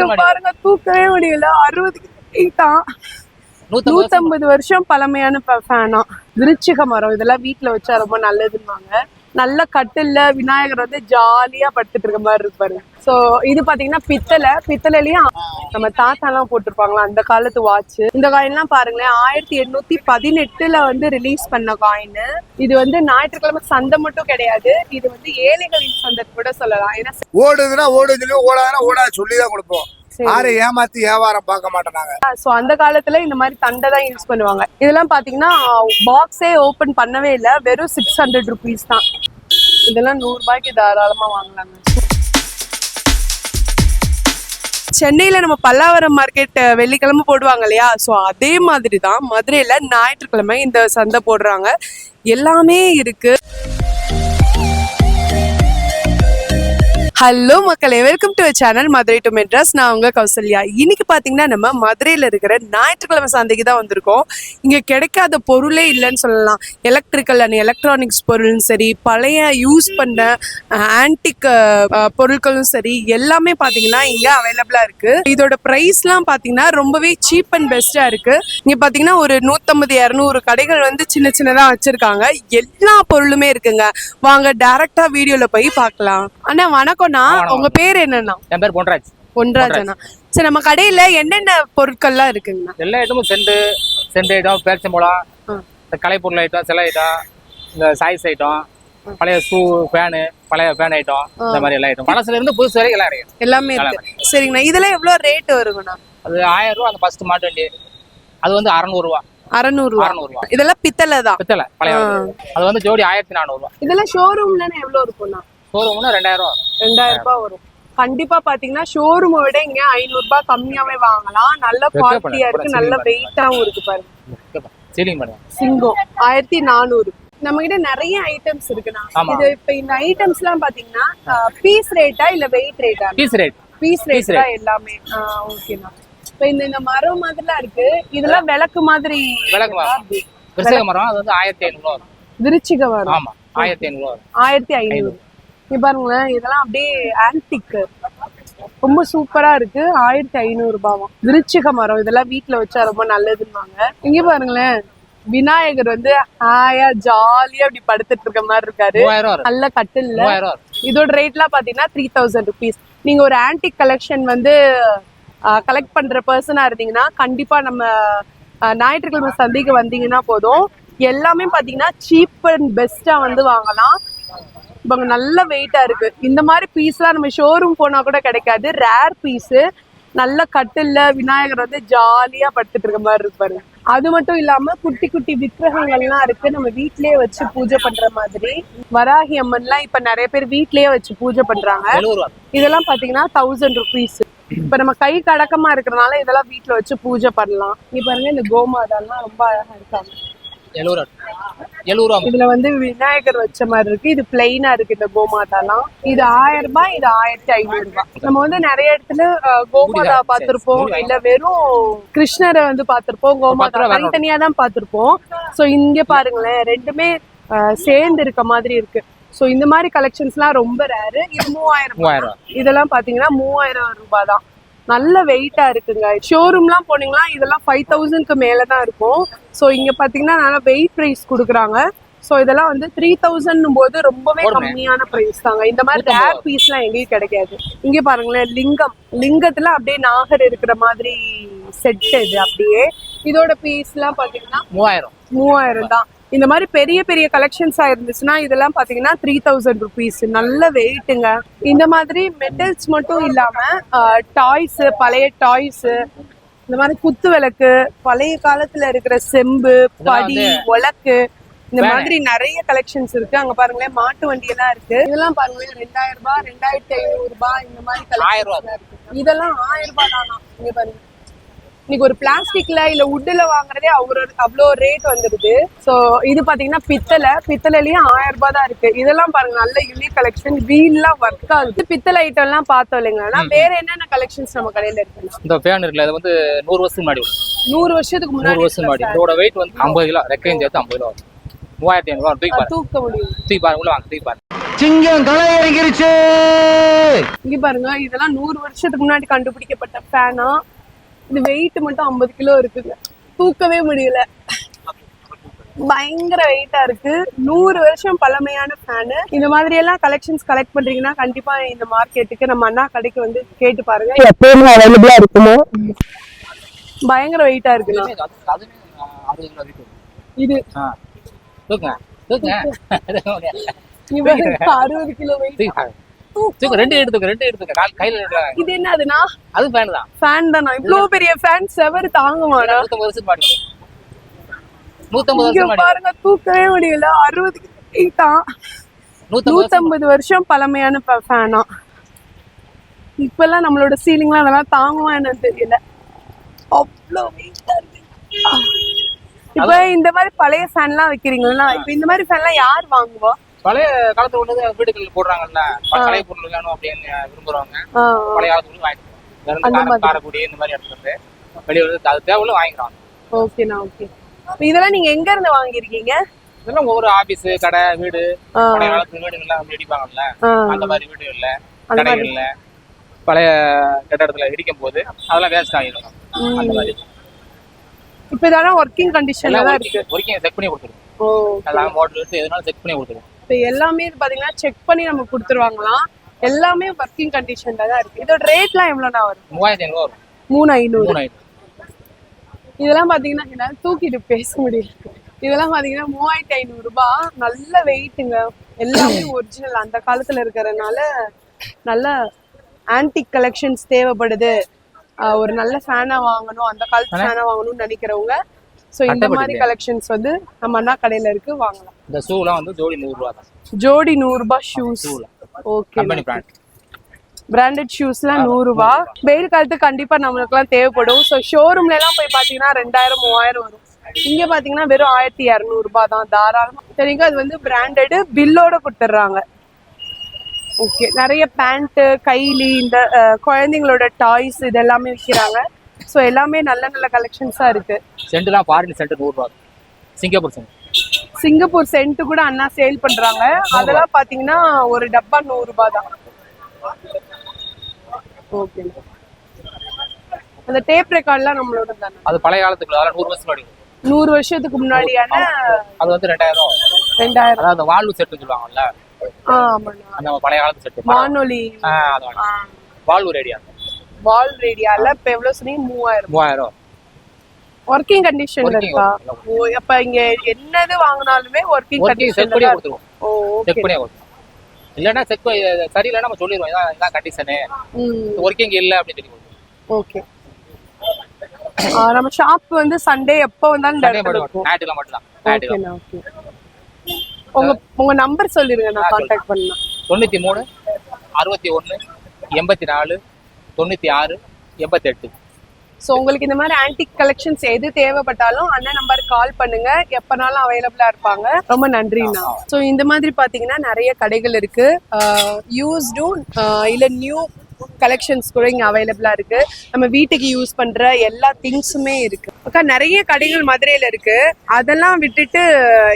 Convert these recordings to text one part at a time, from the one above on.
இங்க பாருங்க தூக்கவே முடியல. அறுபது தான் நூத்தம்பது வருஷம்? பழமையான ஃபேனா விருச்சிக மரம் இதெல்லாம் வீட்ல வச்சா ரொம்ப நல்லதுன்னுவாங்க நல்ல கட்டில்ல விநாயகர் வந்து ஜாலியா படுத்துட்டு இருக்க மாதிரி இருப்பாரு சோ இது பாத்தீங்கன்னா பித்தளை. பித்தளைலயும் நம்ம தாத்தா எல்லாம் போட்டிருப்பாங்களா? அந்த காலத்து வாட்ச் இந்த காயின் எல்லாம் பாருங்களேன். ஆயிரத்தி எண்ணூத்தி பதினெட்டுல வந்து ரிலீஸ் பண்ண காயின் இது வந்து ஞாயிற்றுக்கிழமை சந்தை மட்டும் கிடையாது. இது வந்து ஏழைகளின் சந்தை கூட சொல்லலாம். ஏன்னா ஓடுதுன்னா ஓடுதுன்னு ஓடாதுன்னா ஓடாது. சொல்லிதான் கொடுப்போம். யாரும் ஏமாத்தி வியாபாரம் பார்க்க மாட்டோம் நாங்க சோ அந்த காலத்துல இந்த மாதிரி தண்டை தான் யூஸ் பண்ணுவாங்க. இதெல்லாம் பாத்தீங்கன்னா பாக்ஸே ஓபன் பண்ணவே இல்ல. வெறும் சிக்ஸ் ஹண்ட்ரட் ருபீஸ் தான். இதெல்லாம் நூறு ரூபாய்க்கு தாராளமா வாங்கலாங்க. சென்னையில நம்ம பல்லாவரம் மார்க்கெட் வெள்ளிக்கிழமை போடுவாங்க இல்லையா? ஸோ அதே மாதிரி தான் மதுரையில ஞாயிற்றுக்கிழமை இந்த சந்தை போடுறாங்க. எல்லாமே இருக்கு. ஹலோ மக்களே. Welcome to channel Madurai to Madras நான் உங்க கௌசல்யா. இன்னைக்கு பாத்தீங்கன்னா நம்ம மதுரையில இருக்கிற ஞாயிற்றுக்கிழமை சந்தைக்கு தான் வந்திருக்கோம். இங்க கிடைக்காத பொருளே இல்லைன்னு சொல்லலாம். எலக்ட்ரிக்கல் அண்ட் எலக்ட்ரானிக்ஸ் பொருளும் சரி பழைய யூஸ் பண்ண ஆன்டிக் பொருட்களும் சரி எல்லாமே பாத்தீங்கன்னா இங்க அவைலபிளா இருக்கு. இதோட ப்ரைஸ்லாம் பாத்தீங்கன்னா ரொம்பவே சீப் அண்ட் பெஸ்டா இருக்கு. இங்க பாத்தீங்கன்னா ஒரு நூத்தம்பது இரநூறு கடைகள் வந்து சின்ன சின்னதா வச்சிருக்காங்க. எல்லா பொருளுமே இருக்குங்க. வாங்க டைரக்டா வீடியோல போய் பார்க்கலாம் அண்ணா வணக்கம்ண்ணா வணக்கம். உங்க பேர் என்னண்ணா என் பேர் பொன்ராஜ். பொன்ராஜண்ணா சரி நம்ம கடையில என்னென்ன பொருட்கள்லாம் இருக்குங்கண்ணா? எல்லா ஐட்டமும் செண்டு செண்டு ஐட்டம் பேரிச்சம்பழம். இந்த கலைப்பொருள் ஐட்டம் சிலை ஐட்டம் இந்த சாய்ஸ் ஐட்டம் பழைய ஷூ ஃபேனு பழைய ஃபேன் ஐட்டம் இந்த மாதிரி எல்லா ஐட்டம். பழசுல இருந்து புதுசு வரைக்கும் எல்லாம் கிடைக்கும் எல்லாமே இருக்கு. சரிங்கண்ணா. இதெல்லாம் எவ்வளவு ரேட் வருங்கண்ணா? அது ஆயிரம் ரூபா அந்த ஃபர்ஸ்ட் மாட்டு வண்டி. அது வந்து அறநூறுவா அறநூறுவா அறநூறுவா இதெல்லாம் பித்தளை தான். பித்தளை பழைய. அது வந்து ஜோடி ஆயிரத்தி நானூறுவா இதெல்லாம் ஷோரூம்ல எவ்வளவு இருக்கும்ண்ணா? ஷோரூம்னா ரெண்டாயிரம் ரூபா ரெண்டாயிரம் ரூபாய் வரும். கண்டிப்பா பாத்தீங்கன்னா ஷோரூமை விட இங்க ஐநூறு ரூபாய் கம்மியாவே வாங்கலாம். நல்ல குவாலிட்டியா. இருக்கு. நல்ல வெயிட்டாவும் இருக்கு பாருங்க. சீலிங் சிங்கம் ஆயிரத்தி நானூறு. நம்ம கிட்ட நிறைய ஐட்டம்ஸ் இருக்குண்ணா. இது இப்ப இந்த ஐட்டம்ஸ் எல்லாம் பாத்தீங்கன்னா பீஸ் ரேட்டா இல்ல வெயிட் ரேட்டா பீஸ் ரேட் பீஸ் ரேட் தான் எல்லாமே. ஓகேண்ணா இப்ப இந்த இந்த மரம் மாதிரிலாம் இருக்கு. இதெல்லாம் விளக்கு மாதிரி விளக்கு மரம். அது வந்து ஆயிரத்தி வரும். விருச்சிக மரம். ஆமா. ஆயிரத்தி வரும். ஆயிரத்தி ஐநூறு. இங்க பாருங்களேன் இதெல்லாம் அப்படியே ஆன்டிக் ரொம்ப சூப்பரா இருக்கு. ஆயிரத்தி ஐநூறு ரூபாவாம் விருச்சிக மரம் இதெல்லாம் வீட்ல வச்சா ரொம்ப நல்லதுன்னாங்க இங்க பாருங்களேன் விநாயகர் வந்து ஹாயா ஜாலியா அப்படி படுத்துட்டு இருக்க மாதிரி இருக்காரு. நல்ல கட்டில்ல இதோட ரேட்லாம் பாத்தீங்கன்னா த்ரீ தௌசண்ட் ருபீஸ் நீங்க ஒரு ஆன்டிக் கலெக்ஷன் வந்து கலெக்ட் பண்ற பர்சனா இருந்தீங்கன்னா கண்டிப்பா நம்ம ஞாயிற்றுக்கிழமை சந்தைக்கு வந்தீங்கன்னா போதும். எல்லாமே பாத்தீங்கன்னா சீப் அண்ட் பெஸ்டா வந்து வாங்கலாம். இவங்க நல்ல வெயிட்டா இருக்கு. இந்த மாதிரி பீஸ்லாம் நம்ம ஷோரூம் போனா கூட கிடைக்காது. ரேர் பீஸ் நல்ல கட்டில்ல விநாயகர் வந்து ஜாலியா படுத்துட்டு இருக்க மாதிரி இருப்பாரு அது மட்டும் இல்லாம குட்டி குட்டி விக்கிரகங்கள்லாம் இருக்கு. நம்ம வீட்லயே வச்சு பூஜை பண்ற மாதிரி. வராகி அம்மன்லாம் இப்ப நிறைய பேர் வீட்லயே வச்சு பூஜை பண்றாங்க. இதெல்லாம் பாத்தீங்கன்னா தௌசண்ட் ருபீஸ் இப்ப நம்ம கை கடக்கமா இருக்கிறனால இதெல்லாம் வீட்ல வச்சு பூஜை பண்ணலாம். இங்க பாருங்க இந்த கோமாதாலாம் ரொம்ப அழகா இருக்காங்க. எழுபது ரூபா எழுபது ரூபா இதுல வந்து விநாயகர் வச்ச மாதிரி இருக்கு. இது பிளைனா இருக்கு இந்த கோமாதாலாம். இது ஆயிரம் ரூபாய் இது ஆயிரத்தி ஐநூறு ரூபாய். நம்ம வந்து நிறைய இடத்துல கோமாதா பார்த்திருப்போம். இல்ல வெறும் கிருஷ்ணரை வந்து பார்த்திருப்போம். கோமாதா. தனித்தனியா தான் பார்த்திருப்போம். சோ இங்க பாருங்களேன். ரெண்டுமே சேர்ந்து இருக்க மாதிரி இருக்கு. சோ இந்த மாதிரி கலெக்ஷன்ஸ்லாம் ரொம்ப ரேரு இது மூவாயிரம் ரூபாய். மூவாயிரம் இதெல்லாம் பாத்தீங்கன்னா மூவாயிரம் ரூபாய் தான். நல்ல வெயிட்டா இருக்குங்க. ஷோரூம்லாம் போனீங்கன்னா இதெல்லாம் ஃபைவ் தௌசண்ட்க்கு மேல தான் இருக்கும். ஸோ இங்க பாத்தீங்கன்னா நல்லா வெயிட் ப்ரைஸ் கொடுக்குறாங்க. ஸோ இதெல்லாம் வந்து த்ரீ தௌசண்ட் போது ரொம்பவே. கம்மியான ப்ரைஸ் தாங்க. இந்த மாதிரி ரேர் பீஸ்லாம் எங்கேயும் கிடைக்காது. இங்க பாருங்களேன் லிங்கம். லிங்கத்துல அப்படியே நாகர் இருக்கிற மாதிரி செட் இது அப்படியே. இதோட பீஸ்லாம் பாத்தீங்கன்னா மூவாயிரம். மூவாயிரம் தான். இந்த மாதிரி பெரிய பெரிய கலெக்ஷன்ஸா இருந்துச்சுன்னா இதெல்லாம் பாத்தீங்கன்னா த்ரீ தௌசண்ட் ருபீஸ் நல்ல வெயிட்டுங்க இந்த மாதிரி மெட்டல்ஸ் மட்டும் இல்லாம டாய்ஸ் பழைய டாய்ஸ் இந்த மாதிரி குத்து விளக்கு பழைய காலத்துல இருக்கிற செம்பு படி உலக்கு இந்த. மாதிரி நிறைய கலெக்ஷன்ஸ் இருக்கு. அங்க பாருங்களேன் மாட்டு வண்டி எல்லாம் இருக்கு. இதெல்லாம் பாருங்களேன் ரெண்டாயிரம் ரூபாய் ரெண்டாயிரத்தி ஐநூறு ரூபாய் இந்த மாதிரி கலெக்ஷன் இருக்கு. இதெல்லாம் ஆயிரம் ரூபாய் தானா? இங்க பாருங்க. இன்னைக்கு ஒரு பிளாஸ்டிக்ல இல்ல வுட்ல வாங்குறதே அவ்வளோ அவ்வளோ ரேட் வந்துடுது. சோ இது பாத்தீங்கன்னா பித்தளை. பித்தளைலயும் ஆயிரம் ரூபாய் தான் இருக்கு. இதெல்லாம் பாருங்க நல்ல யூனிக் கலெக்ஷன் வீல்லாம் ஒர்க் ஆகுது பித்தளை ஐட்டம் எல்லாம் பார்த்தோம் இல்லைங்களா? வேற என்னென்ன கலெக்ஷன்ஸ் நம்ம கடையில இருக்கு இந்த ஃபேன் இருக்குல்ல அது வந்து நூறு வருஷத்துக்கு முன்னாடி வரும். நூறு வருஷத்துக்கு முன்னாடி வருஷத்துக்கு முன்னாடி. இதோட வெயிட் வந்து ஐம்பது கிலோ ரெக்கையும் சேர்த்து ஐம்பது கிலோ மூவாயிரத்தி ஐநூறுவா தூக்க முடியும். தூக்கி பாருங்க உள்ள வாங்க தூக்கி பாருங்க. சிங்கம் களை இறங்கிருச்சு இங்க பாருங்க இதெல்லாம் நூறு வருஷத்துக்கு முன்னாடி கண்டுபிடிக்கப்பட்ட ஃபேனா இது வெயிட் மட்டும் ஐம்பது கிலோ இருக்குங்க தூக்கவே முடியல. பயங்கர வெயிட்டா இருக்கு. நூறு வருஷம் பழமையான ஃபேனு இந்த மாதிரி எல்லாம் கலெக்ஷன்ஸ் கலெக்ட் பண்றீங்கன்னா கண்டிப்பா இந்த மார்க்கெட்டுக்கு நம்ம அண்ணா கடைக்கு வந்து கேட்டு பாருங்க. எப்பயுமே அவைலபிளா இருக்குமோ? பயங்கர வெயிட்டா வெயிட் இது. அறுபது கிலோ வெயிட் தூக்கு. ரெண்டு கால் கையில இது என்னதுன்னா? அது ஃபேன் தான். ஃபேன் தானா? இவ்வளவு பெரிய ஃபேன் செவர் தாங்குமாடா வருஷம் பாருங்க தூக்கவே முடியல. அறுபது வெயிட்டா நூத்தம்பது வருஷம் நூத்தம்பது வருஷம் பழமையான ஃபேனா இப்பெல்லாம் நம்மளோட சீலிங்லாம் அதெல்லாம் தாங்குமா என்னன்னு தெரியல. அவ்வளோ வெயிட்டா இருக்கு. இப்ப இந்த மாதிரி பழைய ஃபேன்லாம் வைக்கிறீங்களா இப்ப இந்த மாதிரி ஃபேன்லாம் யார் வாங்குவா? பழைய காலத்துல உள்ளது வீடுகளில் போடுறாங்கல்ல. பழைய பொருள் வேணும் அப்படின்னு விரும்புறவங்க. பழைய காலத்துல வாங்கிட்டு. காரக்குடி இந்த மாதிரி இடத்துல இருந்து வெளியே வந்து அது தேவையில்ல வாங்கிக்கிறாங்க ஓகேண்ணா ஓகே இதெல்லாம் நீங்க எங்க இருந்து வாங்கியிருக்கீங்க? இதெல்லாம் ஒவ்வொரு ஆபீஸ் கடை வீடு. பழைய காலத்து வீடுகள்லாம் அப்படி இடிப்பாங்கல்ல. அந்த மாதிரி வீடுகள்ல அந்த மாதிரி. கடைகள்ல பழைய கட்டடத்துல இடிக்கும் போது அதெல்லாம் வேஸ்ட் ஆகிடும் அந்த மாதிரி. இப்ப இதெல்லாம் ஒர்க்கிங் கண்டிஷன்ல தான் இருக்கு. ஒர்க்கிங் செக் பண்ணி கொடுத்துருவோம். எல்லாம் மாடல் எதுனாலும் செக் பண்ணி கொடுத்துருவோம். இப்ப எல்லாமே இது பாத்தீங்கன்னா செக் பண்ணி நம்ம கொடுத்துருவாங்களாம். எல்லாமே ஒர்க்கிங் கண்டிஷன்ல தான் இருக்கு. இதோட ரேட்லாம் எவ்வளோண்ணா வரும்? மூவாயிரத்தி ஐநூறுவா வரும். மூணு ஐநூறு. ஐநூறு. இதெல்லாம் பாத்தீங்கன்னா என்னால தூக்கிட்டு பேச முடியல. இதெல்லாம் பாத்தீங்கன்னா மூவாயிரத்தி ஐநூறு ரூபாய் நல்ல வெயிட்டுங்க எல்லாமே ஒரிஜினல் அந்த காலத்துல இருக்கிறதுனால நல்ல ஆன்டிக் கலெக்ஷன்ஸ் தேவைப்படுது. ஒரு நல்ல ஃபேனா வாங்கணும். அந்த காலத்து ஃபேனா வாங்கணும்னு நினைக்கிறவங்க ஸோ இந்த மாதிரி கலெக்ஷன்ஸ் வந்து நம்ம அண்ணா கடையில இருக்கு வாங்கலாம். இந்த ஷூலாம் வந்து ஜோடி நூறு ரூபா தான். ஜோடி நூறு ரூபாய் shoes okay company brand branded ஷூஸ்லாம் நூறு ரூபாய் வெயில் காலத்துக்கு கண்டிப்பா நம்மளுக்குலாம் தேவைப்படும். ஸோ ஷோரூம்ல எல்லாம் போய் பாத்தீங்கன்னா ரெண்டாயிரம் மூவாயிரம் வரும். இங்க பாத்தீங்கன்னா வெறும் ஆயிரத்தி இரநூறு ரூபாய் தான். தாராளமா. சரிங்க அது வந்து பிராண்டடு பில்லோட கொடுத்துட்றாங்க. ஓகே நிறைய பேண்ட்டு கைலி இந்த குழந்தைங்களோட டாய்ஸ் இது எல்லாமே விற்கிறாங்க ஸோ எல்லாமே நல்ல நல்ல கலெக்ஷன்ஸா இருக்கு. சென்ட்லாம் ஃபாரின் சென்ட் நூறு ரூபா. சிங்கப்பூர் சென்ட் சிங்கப்பூர் சென்ட் கூட அண்ணா சேல் பண்றாங்க. அதெல்லாம் பாத்தீங்கன்னா ஒரு டப்பா நூறு ரூபாய் தான். ஓகே அந்த டேப் ரெக்கார்ட்லாம் நம்மளோட தானே? அது பழைய காலத்துக்கு அதெல்லாம் நூறு வருஷம் முன்னாடி. நூறு வருஷத்துக்கு முன்னாடியான அது வந்து ரெண்டாயிரம். ரெண்டாயிரம். அதாவது வாழ்வு செட்டு சொல்லுவாங்கல்ல. அந்த பழைய காலத்து செட்டு வானொலி. வாழ்வு ரேடியா வால் ரேடியால இப்ப எவ்வளவு சொன்னீங்க? மூவாயிரம். மூவாயிரம். ஒர்க்கிங் கண்டிஷன்ல இருக்கா. ஓ அப்ப இங்க என்னது வாங்கினாலுமே ஒர்க்கிங் தான் கொடுத்துருவோம். ஓ செக் பண்ணியே கொடுத்துருவோம். இல்லைன்னா செக் சரியில்லைன்னா நம்ம சொல்லிடுவோம். இதான் இதான் கண்டிஷனு ஒர்க்கிங் இல்லை அப்படின்னு சொல்லி ஓகே நம்ம ஷாப் வந்து சண்டே எப்போ வந்தாலும் இடத்துல மட்டும் தான் ஓகே உங்க உங்க நம்பர் சொல்லிருங்க நான் கான்டாக்ட் பண்ணலாம். தொண்ணூற்றி மூணு அறுபத்தி ஒன்று எண்பத்தி நாலு தொண்ணூற்றி ஆறு எண்பத்தெட்டு. ஸோ உங்களுக்கு இந்த மாதிரி ஆன்டிக் கலெக்ஷன்ஸ் எது தேவைப்பட்டாலும் அண்ணன் நம்பருக்கு கால் பண்ணுங்க. எப்பனாலும் அவைலபிளா இருப்பாங்க. ரொம்ப நன்றிண்ணா ஸோ இந்த மாதிரி பாத்தீங்கன்னா நிறைய கடைகள் இருக்கு. யூஸ்டும் இல்ல நியூ கலெக்ஷன்ஸ் கூட இங்க அவைலபிளா இருக்கு. நம்ம வீட்டுக்கு யூஸ் பண்ற எல்லா திங்ஸுமே இருக்கு. அக்கா நிறைய கடைகள் மதுரையில இருக்கு. அதெல்லாம் விட்டுட்டு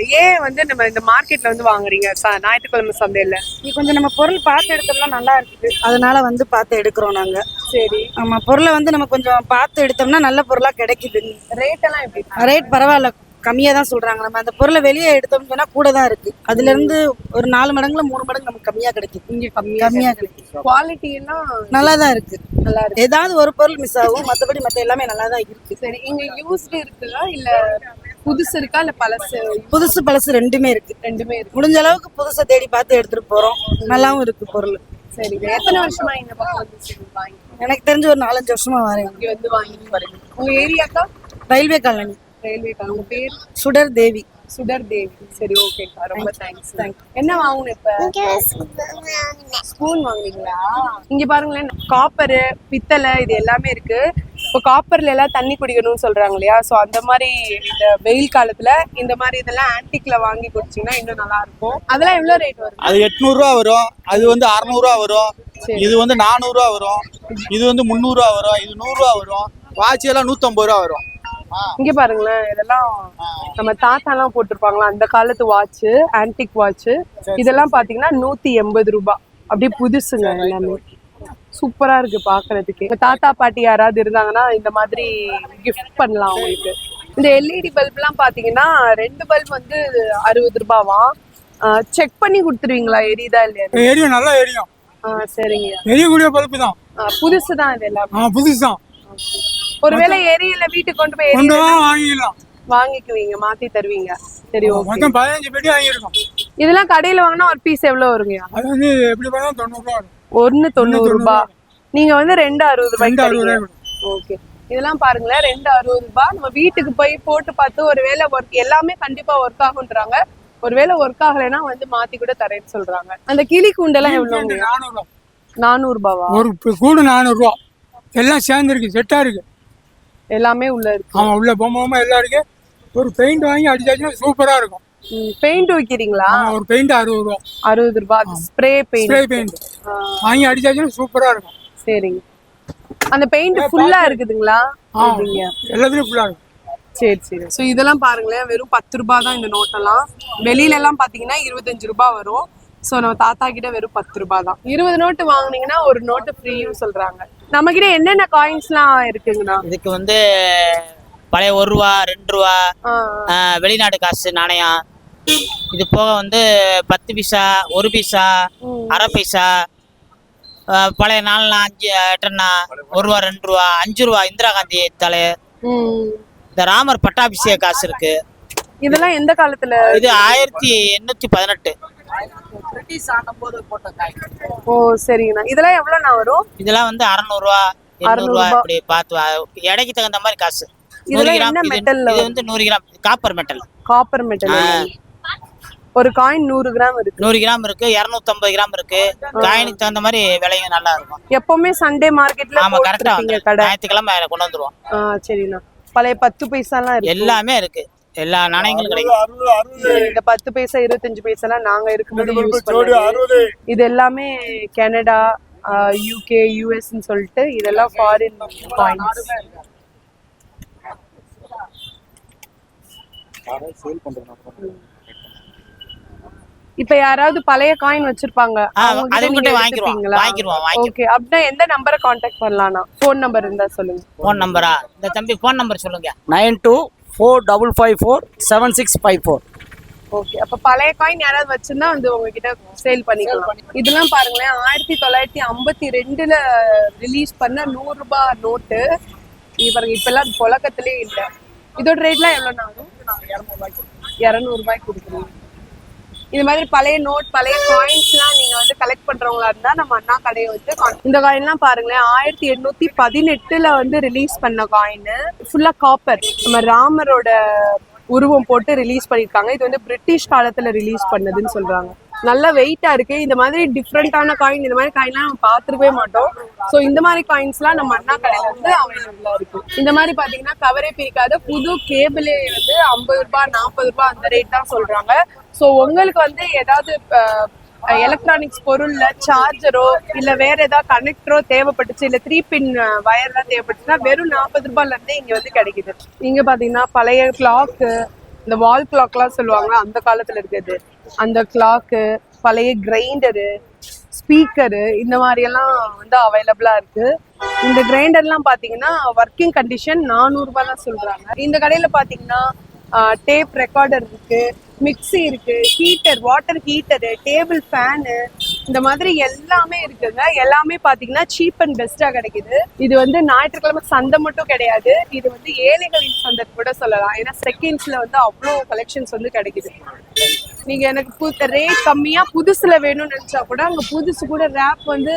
ஏன் வந்து நம்ம இந்த மார்க்கெட்ல வந்து வாங்குறீங்க? ஞாயிற்றுக்கிழமை சந்தையில. இது கொஞ்சம் நம்ம பொருள் பார்த்து எடுத்தோம்னா நல்லா இருக்குது. அதனால வந்து பார்த்து எடுக்கிறோம் நாங்க. சரி. ஆமா பொருளை வந்து நம்ம கொஞ்சம் பார்த்து எடுத்தோம்னா நல்ல பொருளா கிடைக்குது. ரேட் எல்லாம் எப்படி? ரேட் பரவாயில்ல. கம்மியா தான் சொல்றாங்க நம்ம அந்த பொருளை வெளியே எடுத்தோம்னு சொன்னா கூட தான் இருக்கு. அதுல இருந்து ஒரு நாலு மடங்குல மூணு மடங்கு நமக்கு கம்மியா கிடைக்குது. இங்க கம்மியா கம்மியா கிடைக்குது. குவாலிட்டி எல்லாம் நல்லா தான் இருக்கு. நல்லா இருக்கு. ஏதாவது ஒரு பொருள் மிஸ் ஆகும். மத்தபடி மத்த எல்லாமே நல்லா தான் இருக்கு. சரி இங்க யூஸ்டு இருக்குதா? இல்ல புதுசு இருக்கா? இல்ல பழசு? புதுசு பழசு ரெண்டுமே இருக்கு. ரெண்டுமே இருக்கு. முடிஞ்ச அளவுக்கு புதுசை தேடி பார்த்து எடுத்துட்டு போறோம். நல்லாவும் இருக்கு பொருள். சரி எத்தனை வருஷமா இந்த பக்கம் வாங்கி? எனக்கு தெரிஞ்சு ஒரு நாலஞ்சு வருஷமா வரேன். இங்க வந்து வாங்கிட்டு வரீங்க உங்க ஏரியாக்கா? Railway colony. ரயில்வே உங்க பேர்? சுடர் தேவி. சுடர் தேவி. சரி ஓகேக்கா ரொம்ப தேங்க்ஸ் என்ன வாங்கணும் இப்ப? ஸ்பூன் வாங்குனீங்களா? இங்க பாருங்களேன் காப்பரு பித்தளை இது எல்லாமே இருக்கு. இப்போ காப்பர்ல எல்லாம் தண்ணி குடிக்கணும்னு சொல்றாங்க இல்லையா? ஸோ அந்த மாதிரி இந்த வெயில் காலத்துல இந்த மாதிரி இதெல்லாம் ஆன்டிக்ல வாங்கி குடிச்சீங்கன்னா இன்னும் நல்லா இருக்கும். அதெல்லாம் எவ்வளவு ரேட் வரும் அது எட்நூறுரூவா வரும். அது வந்து அறநூறுவா வரும். இது வந்து நானூறுரூவா வரும். இது வந்து முந்நூறுரூவா வரும். இது நூறுரூவா வரும். வாட்சி எல்லாம் நூற்றம்பது ரூபா வரும். இங்க பாருங்களேன் இதெல்லாம் நம்ம தாத்தாலாம் போட்டிருப்பாங்களா? அந்த காலத்து வாட்ச் ஆன்டிக் வாட்ச் இதெல்லாம் பாத்தீங்கன்னா நூத்தி எண்பது ரூபாய் அப்படியே புதுசுங்க எல்லாமே. சூப்பரா இருக்கு பாக்குறதுக்கு. இப்ப தாத்தா பாட்டி யாராவது இருந்தாங்கன்னா இந்த மாதிரி கிஃப்ட் பண்ணலாம் அவங்களுக்கு இந்த எல்இடி பல்ப்லாம் பாத்தீங்கன்னா ரெண்டு பல்ப் வந்து அறுபது ரூபாவா? செக் பண்ணி கொடுத்துருவீங்களா? எரியுதா இல்லையா? எரியும் நல்லா எரியும். சரிங்க. எரியக்கூடிய பல்பு தான். புதுசு தான் இது எல்லாமே. புதுசு தான் ஒருவேளை எரியல வீட்டுக்கு கொண்டு போய் கொண்டு வாங்கிடலாம் வாங்கிக்குவீங்க மாத்தி தருவீங்க. சரி ஓகே பதினஞ்சு பெட்டி வாங்கியிருக்கோம். இதெல்லாம் கடையில வாங்கினா ஒரு பீஸ் எவ்வளவு வருங்கயா அது வந்து எப்படி பண்ணாலும் தொண்ணூறுரூவா வரும். ஒன்னு தொண்ணூறு ரூபாய் நீங்க வந்து ரெண்டு அறுபது ரூபாய்க்கு ஓகே இதெல்லாம் பாருங்களேன் ரெண்டு அறுபது ரூபாய் நம்ம வீட்டுக்கு போய் போட்டு பார்த்து ஒரு வேலை ஒர்க் எல்லாமே கண்டிப்பா ஒர்க் ஆகுன்றாங்க ஒருவேளை ஒர்க் ஆகலைன்னா வந்து மாத்தி கூட தரேன்னு சொல்றாங்க. அந்த கிளி கூண்டெல்லாம் எவ்வளவு நானூறு ரூபாவா? ஒரு கூடு நானூறுரூவா எல்லாம் சேர்ந்துருக்கு செட்டாக இருக்கு. எல்லாமே உள்ள இருக்கு. ஆமாம் உள்ள பொம்மை எல்லாம் இருக்கு. ஒரு பெயிண்ட் வாங்கி அடிச்சாச்சுன்னா சூப்பராக இருக்கும். பெயிண்ட் வைக்கிறீங்களா? ஆமா, ஒரு பெயிண்ட் அறுபது ரூபா. அறுபது ரூபாய் ஸ்ப்ரே பெயிண்ட் ஸ்ப்ரே பெயிண்ட் வாங்கி அடிச்சாச்சுன்னா சூப்பராக இருக்கும். சரிங்க. அந்த பெயிண்ட் ஃபுல்லா இருக்குதுங்களா? எல்லாத்துலேயும் ஃபுல்லாக இருக்கும். சரி சரி. ஸோ இதெல்லாம் பாருங்களேன். வெறும் பத்து ரூபாய் தான் இந்த நோட்டெல்லாம் வெளியில எல்லாம் பாத்தீங்கன்னா இருபத்தஞ்சு ரூபாய் வரும். ஸோ நம்ம தாத்தா கிட்ட வெறும் பத்து ரூபாய் தான். இருபது நோட்டு வாங்குனீங்கன்னா ஒரு நோட்டு ஃப்ரீயும் சொல்றாங்க. நம்ம கிட்ட என்னென்ன காயின்ஸ்லாம் இருக்குங்கண்ணா? இதுக்கு வந்து பழைய ஒரு ரூபா ரெண்டு ரூபா வெளிநாடு காசு நாணயம். இது போக வந்து பத்து பைசா ஒரு பைசா. அரை பைசா பழைய நாலுனா அஞ்சு எட்டனா ஒரு ரூபா ரெண்டு ரூபா அஞ்சு ரூபா இந்திரா காந்தி தலை. இந்த ராமர் பட்டாபிஷேக காசு இருக்கு. இதெல்லாம் எந்த காலத்துல? இது ஆயிரத்தி எண்ணூத்தி பதினெட்டு. ஓ சரிங்கண்ணா. இதெல்லாம் எவ்வளோண்ணா வரும்? இதெல்லாம் வந்து அறநூறுவா எண்ணூறுவா. இப்படி பார்த்து எடைக்கு தகுந்த மாதிரி காசு. இதெல்லாம் கிராம் என்ன இது மெட்டல்ல இது வந்து நூறு gram copper metal copper metal ஒரு காயின் நூறு கிராம் இருக்கு. நூறு கிராம் இருக்கு இரநூத்தம்பது கிராம் இருக்கு. காயினுக்கு தகுந்த மாதிரி விலையும் நல்லா இருக்கும். எப்பவுமே சண்டே மார்க்கெட்ல ஆமா கரெக்டா ஞாயிற்றுக்கிழமை கொண்டு வந்துருவோம். சரிண்ணா. பழைய பத்து பைசாலாம் இருக்கு. எல்லாமே இருக்கு. எல்லா நாணயங்களும் கிடைக்கும். இந்த பத்து பைசா இருபத்தஞ்சு பைசாலாம் நாங்க இருக்கும்போது யூஸ் இது எல்லாமே கனடா யூகே யூஎஸ்ன்னு சொல்லிட்டு இதெல்லாம் ஃபாரின் காயின்ஸ் இப்ப யாராவது பழைய காயின் வச்சிருப்பாங்க. ஓகே அப்படின்னா எந்த நம்பரை காண்டாக்ட் பண்ணலாம்னா? ஃபோன் நம்பர் இருந்தா சொல்லுங்க. ஃபோன் நம்பரா இந்த தம்பி ஃபோன் நம்பர் சொல்லுங்க. Nine two four double five four seven six five four okay அப்ப பழைய காயின் யாராவது வச்சிருந்தா வந்து உங்ககிட்ட சேல் பண்ணிக்கலாம். இதெல்லாம் பாருங்களேன் ஆயிரத்தி தொள்ளாயிரத்தி ஐம்பத்தி ரெண்டுல ரிலீஸ் பண்ண நூறு ரூபாய் நோட்டு இது இப்பெல்லாம் புழக்கத்திலே இல்லை. இதோட ரேட்லாம் எவ்வளோண்ணா ஆகும்? இரநூறுபாய்க்கு இரநூறுபாய்க்கு கொடுக்குறீங்க. இது மாதிரி பழைய நோட் பழைய காயின்ஸ்லாம் நீங்க வந்து கலெக்ட் பண்றவங்களா இருந்தா நம்ம அண்ணா கடையை வந்து இந்த காயின்லாம் பாருங்களேன். ஆயிரத்தி எண்ணூத்தி பதினெட்டுல வந்து ரிலீஸ் பண்ண காயின் ஃபுல்லா காப்பர் நம்ம ராமரோட உருவம் போட்டு ரிலீஸ் பண்ணிருக்காங்க. இது வந்து பிரிட்டிஷ் காலத்துல ரிலீஸ் பண்ணதுன்னு சொல்றாங்க. நல்ல வெயிட்டா இருக்கு. இந்த மாதிரி டிஃப்ரெண்டான காயின் இந்த மாதிரி காயின்லாம் நம்ம பார்த்துருக்கவே மாட்டோம். ஸோ இந்த மாதிரி காயின்ஸ்லாம் நம்ம அண்ணா கடையில வந்து அவைலபிளா இருக்கு. இந்த மாதிரி பாத்தீங்கன்னா கவரே பிரிக்காத புது கேபிளே வந்து ஐம்பது ரூபாய் நாற்பது ரூபாய் அந்த ரேட் தான் சொல்றாங்க. ஸோ உங்களுக்கு வந்து ஏதாவது எலக்ட்ரானிக்ஸ் பொருள்ல சார்ஜரோ இல்ல வேற ஏதாவது கனெக்டரோ தேவைப்பட்டுச்சு இல்ல த்ரீ பின் எல்லாம் தேவைப்பட்டுச்சுன்னா வெறும் நாற்பது ரூபாய்ல இருந்தே இங்க வந்து கிடைக்குது. இங்க பாத்தீங்கன்னா பழைய கிளாக்கு இந்த வால் கிளாக்லாம் சொல்லுவாங்க அந்த காலத்துல இருக்குது அந்த கிளாக்கு பழைய கிரைண்டரு ஸ்பீக்கரு இந்த மாதிரி எல்லாம் வந்து அவைலபிளாக இருக்கு. இந்த கிரைண்டர்லாம் பாத்தீங்கன்னா ஒர்க்கிங் கண்டிஷன் நானூறுபா தான் சொல்றாங்க. இந்த கடையில பாத்தீங்கன்னா டேப் ரெக்கார்டர் இருக்கு மிக்ஸி இருக்கு heater water heater table fan இந்த மாதிரி எல்லாமே இருக்குங்க. எல்லாமே பாத்தீங்கன்னா சீப் அண்ட் பெஸ்டா கிடைக்குது. இது வந்து ஞாயிற்றுக்கிழமை சந்தை மட்டும் கிடையாது. இது வந்து ஏழைகளின் சந்தை கூட சொல்லலாம். ஏன்னா செகண்ட்ஸ்ல வந்து அவ்வளோ கலெக்ஷன்ஸ் வந்து கிடைக்குது. நீங்க எனக்கு பு ரேட் கம்மியா புதுசுல வேணும்னு நினைச்சா கூட அங்க புதுசு கூட ரேப் வந்து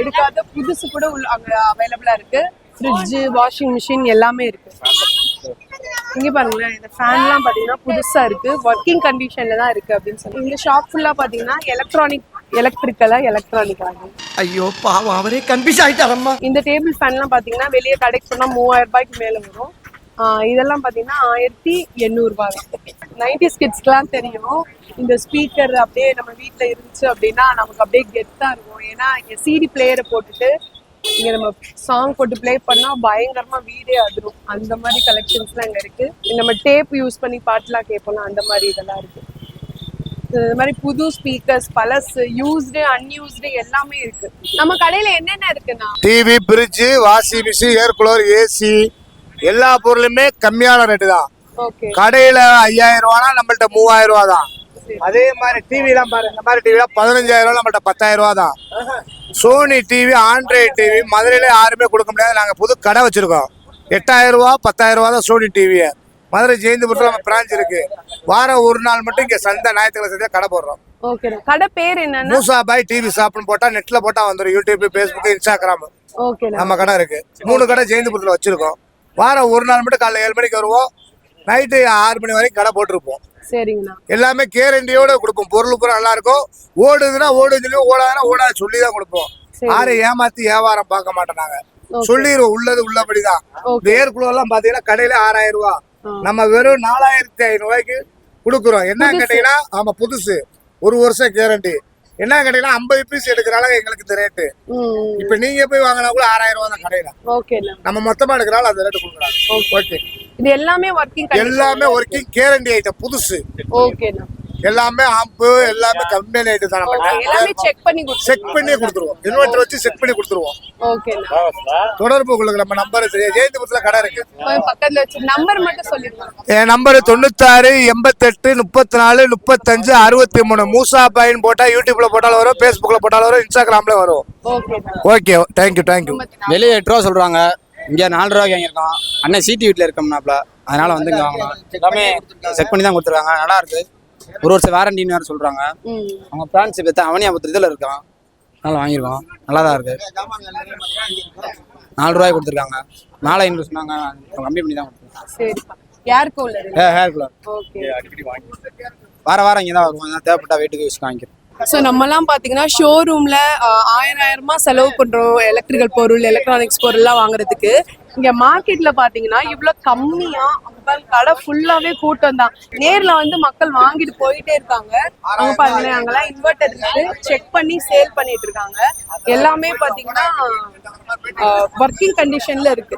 எடுக்காத புதுசு கூட உள்ள அங்க அவைலபிளா இருக்கு. ஃப்ரிட்ஜு வாஷிங் மிஷின் எல்லாமே இருக்கு. இங்க பாருங்களேன் இந்த ஃபேன்லாம் பாத்தீங்கன்னா புதுசா இருக்கு. ஒர்க்கிங் கண்டிஷன்ல தான் இருக்கு அப்படின்னு சொல்லி. இந்த ஷாப் ஃபுல்லா பாத்தீங்கன்னா எலக்ட்ரானிக் எலக்ட்ரிக்கலா எலக்ட்ரானிக் ஆகும் ஐயோ பாவம் அவரே கன்ஃபியூஸ் ஆயிட்டாரம்மா. இந்த டேபிள் ஃபேன்லாம் பாத்தீங்கன்னா வெளியே கடைக்கு போனா மூவாயிரம் ரூபாய்க்கு மேல வரும். இதெல்லாம் பாத்தீங்கன்னா ஆயிரத்தி எண்ணூறு ரூபாய். நைன்டி ஸ்கிட்ஸ்க்குலாம் தெரியும். இந்த ஸ்பீக்கர் அப்படியே நம்ம வீட்ல இருந்துச்சு அப்படின்னா நமக்கு அப்படியே கெத்தா இருக்கும். ஏன்னா இங்க சிடி பிளேயரை போட்டுட்டு இங்க நம்ம சாங் போட்டு ப்ளே பண்ணா பயங்கரமா வீடே அதிரும். அந்த மாதிரி கலெக்ஷன்ஸ்லாம் இங்க இருக்கு. நம்ம டேப் யூஸ் பண்ணி பாட்டுலாம் கேட்போம்ல அந்த மாதிரி இதெல்லாம் இருக்கு. இந்த மாதிரி புது ஸ்பீக்கர்ஸ் பழசு யூஸ்டு அன்யூஸ்டு எல்லாமே இருக்கு. நம்ம கடையில என்னென்ன இருக்குண்ணா TV fridge washing machine air cooler AC எல்லா பொருளுமே கம்மியான ரேட்டு தான். ஓகே கடையில ஐயாயிரம் ரூபானா நம்மள்ட்ட மூவாயிரம் ரூபா தான். அதே மாதிரி டிவி எல்லாம் பாரு இந்த மாதிரி டிவி பதினஞ்சாயிரம் ரூபா நம்மள்ட்ட பத்தாயிரம் ரூபா தான். சோனி டிவி ஆண்ட்ராய்டு டிவி மதுரையில யாருமே கொடுக்க முடியாது. நாங்க புது கடை வச்சிருக்கோம். எட்டாயிரம் ரூபா பத்தாயிரம் ரூபா தான் சோனி டிவி மதுரை ஜெயந்திபுரத்தில் நம்ம பிரான்ச் இருக்கு. வாரம் ஒரு நாள் மட்டும் இங்க சந்தை ஞாயிற்றுக்கிழமை சந்தையா கடை போடுறோம். கடை பேர் என்னன்னா? மூசா பாய் டிவி ஷாப்னு போட்டா நெட்ல போட்டா வந்துடும் யூடியூப் ஃபேஸ்புக் இன்ஸ்டாகிராம் நம்ம கடை இருக்கு. மூணு கடை ஜெயந்திபுரத்தில் வச்சிருக்கோம். வாரம் ஒரு நாள் மட்டும் காலைல ஏழு மணிக்கு வருவோம். நைட்டு ஆறு மணி வரைக்கும் கடை போட்டிருப்போம். சரிங்கண்ணா எல்லாமே கேரண்டியோட கொடுப்போம். பொருள் பூரா நல்லா இருக்கும். ஓடுதுன்னா ஓடுன்னு சொல்லி ஓடாதுன்னா ஓடாது சொல்லி தான் கொடுப்போம். யாரும் ஏமாத்தி வியாபாரம் பார்க்க மாட்டோம் நாங்க சொல்லிடுவோம் உள்ளது உள்ளபடிதான் ஏர்குள்ள எல்லாம் பாத்தீங்கன்னா கடையில ஆறாயிரம் ரூபாய் நம்ம வெறும் நாலாயிரத்தி ஐநூறு ரூபாய்க்கு கொடுக்குறோம். என்ன கேட்டீங்கன்னா ஆமா புதுசு. ஒரு வருஷம் கேரண்டி என்ன கேட்டீங்கன்னா ஐம்பது பீஸ் எடுக்கிறனால எங்களுக்கு இந்த ரேட்டு இப்ப நீங்க போய் வாங்கினா கூட ஆறாயிரம் ரூபாய் தான் கடையில. நம்ம மொத்தமா எடுக்கிறனால அந்த ரேட்டு கொடுக்குறாங்க. ஓகே இது எல்லாமே ஒர்க்கிங் எல்லாமே ஒர்க்கிங் கேரண்டி ஐட்டம் புதுசு. ஓகேண்ணா எல்லாமே ஆம்பு எல்லாமே கம்பெனி ஐட்டம் தான் ஓகே நம்ம எல்லாமே செக் பண்ணி கொடுத்து செக் பண்ணி கொடுத்துருவோம். இன்வெர்டர் வச்சு செக் பண்ணி கொடுத்துருவோம். ஓகேண்ணா தொடர்பு உங்களுக்கு நம்ம நம்பர் ஜெயந்திபுரத்துல கடை இருக்கு. கொஞ்சம் பக்கத்துல வச்சு நம்பர் மட்டும் சொல்லிருங்க என் நம்பர் தொண்ணூத்தாறு எண்பத்தெட்டு முப்பத்தி நாலு முப்பத்தஞ்சு அறுபத்தி மூணு மூசா பாயின்னு போட்டா யூடியூப்ல போட்டாலும் வரும் ஃபேஸ்புக்ல போட்டாலும் வரும் இன்ஸ்டாகிராம்ல வரும். ஓகே தேங்க்யூ தேங்க்யூ வெளியே எட்டு ரூபா சொல்றாங்க. இங்க நாலு ரூபா வாங்கியிருக்கோம் அண்ணன் சிடி வீட்டில் இருக்கோம்னாப்ல. அதனால வந்து இங்க வாங்கலாம். எல்லாமே செக் பண்ணி தான் கொடுத்துருக்காங்க. நல்லா இருக்கு. ஒரு வருஷம் வாரண்டின்னு வேறு சொல்றாங்க. அவங்க பிரான்ஸ் பற்றி அவனியாபுரத்து இதில் இருக்கான் அதனால வாங்கியிருக்கோம் நல்லா தான் இருக்கு. நாலு ரூபாய் கொடுத்துருக்காங்க. நாலு ஐநூறு சொன்னாங்க. கம்மி பண்ணி தான் கொடுத்துருக்காங்க. Hair colour okay. வார வாரம் இங்கே தான் வருவோம் தேவைப்பட்ட வீட்டுக்கு யூஸ் வாங்கிக்கிறோம் ஸோ நம்மலாம் பார்த்தீங்கன்னா ஷோரூமில் ஆயிரம் ஆயிரமா செலவு பண்ணுறோம் எலக்ட்ரிக்கல் பொருள் எலக்ட்ரானிக்ஸ் பொருள்லாம் வாங்குறதுக்கு. இங்கே மார்க்கெட்டில் பார்த்தீங்கன்னா இவ்வளோ கம்மியாக மக்கள் கடை ஃபுல்லாவே கூட்டம் தான். நேர்ல வந்து மக்கள் வாங்கிட்டு போயிட்டே இருக்காங்க. அவங்க பாருங்களேன் அங்கெல்லாம் இன்வெர்டர் இருக்கு. செக் பண்ணி சேல் பண்ணிட்டு இருக்காங்க. எல்லாமே பாத்தீங்கன்னா ஒர்க்கிங் கண்டிஷன்ல இருக்கு.